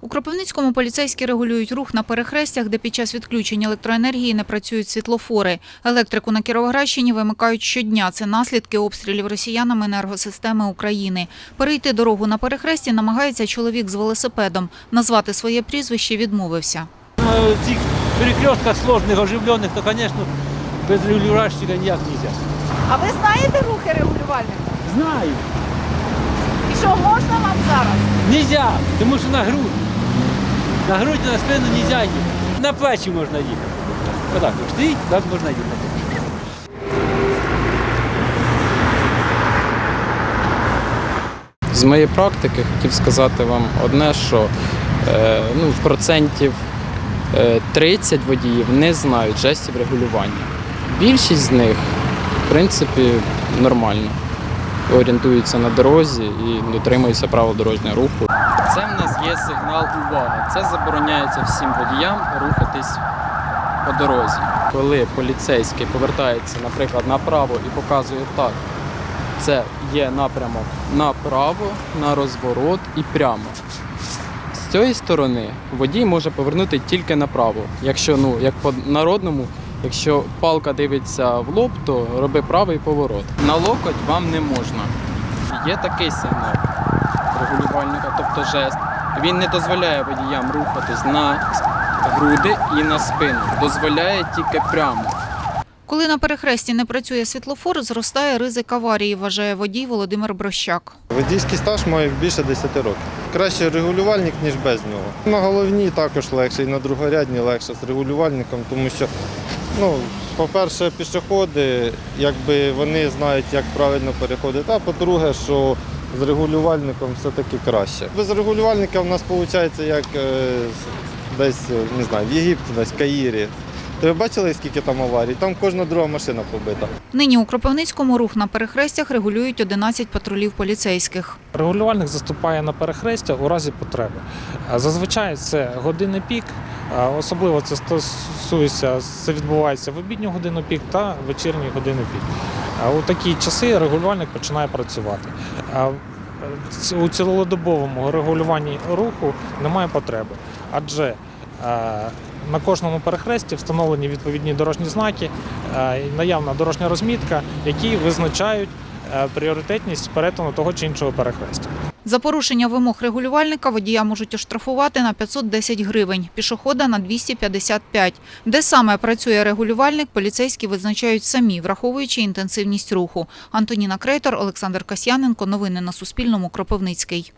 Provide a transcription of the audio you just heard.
У Кропивницькому поліцейські регулюють рух на перехрестях, де під час відключення електроенергії не працюють світлофори. Електрику на Кіровоградщині вимикають щодня. Це наслідки обстрілів росіянами енергосистеми України. Перейти дорогу на перехресті намагається чоловік з велосипедом. Назвати своє прізвище відмовився. На цих перекрестках сложных, оживленных, то, конечно, без регулировщика ніяк нельзя. А ви знаєте рухи регулювальника? Знаю. І що можна вам зараз? Нельзя, тому що на грудь. На грудь на спину нельзя їхати. На плечі можна їхати. Отак, от стоїть, так можна їхати. З моєї практики хотів сказати вам одне, що е, ну, в процентів е, 30 водіїв не знають жестів регулювання. Більшість з них, в принципі, нормально орієнтуються на дорозі і дотримуються правил дорожнього руху. Це в нас є сигнал уваги. Це забороняється всім водіям рухатись по дорозі. Коли поліцейський повертається, наприклад, направо і показує так, це є напрямок направо, на розворот і прямо. З цієї сторони водій може повернути тільки направо. Якщо ну, як по народному, якщо палка дивиться в лоб, то роби правий поворот. На локоть вам не можна. Є такий сигнал регулювальника, тобто жест. Він не дозволяє водіям рухатись на груди і на спину. Дозволяє тільки прямо. Коли на перехресті не працює світлофор, зростає ризик аварії, вважає водій Володимир Брощак. Водійський стаж має більше 10 років. Краще регулювальник, ніж без нього. На головній також легше, і на другорядній легше з регулювальником, тому що, ну, по-перше, пішоходи, якби вони знають, як правильно переходити, а по-друге, що з регулювальником все-таки краще. Без регулювальника в нас виходить, як е, десь, е, не знаю, в Єгипті, десь в Каїрі. То ви бачили, скільки там аварій? Там кожна друга машина побита. Нині у Кропивницькому рух на перехрестях регулюють 11 патрулів поліцейських. Регулювальник заступає на перехрестя у разі потреби. Зазвичай це години пік, особливо це стосується, це відбувається в обідню годину пік та вечірні години пік. А у такі часи регулювальник починає працювати. А у цілодобовому регулюванні руху немає потреби, адже е, на кожному перехресті встановлені відповідні дорожні знаки, е, наявна дорожня розмітка, які визначають е, пріоритетність перетину того чи іншого перехрестя. За порушення вимог регулювальника водія можуть оштрафувати на 510 гривень, пішохода на 255. Де саме працює регулювальник, поліцейські визначають самі, враховуючи інтенсивність руху. Антоніна Крейтор, Олександр Касьяненко. Новини на Суспільному. Кропивницький.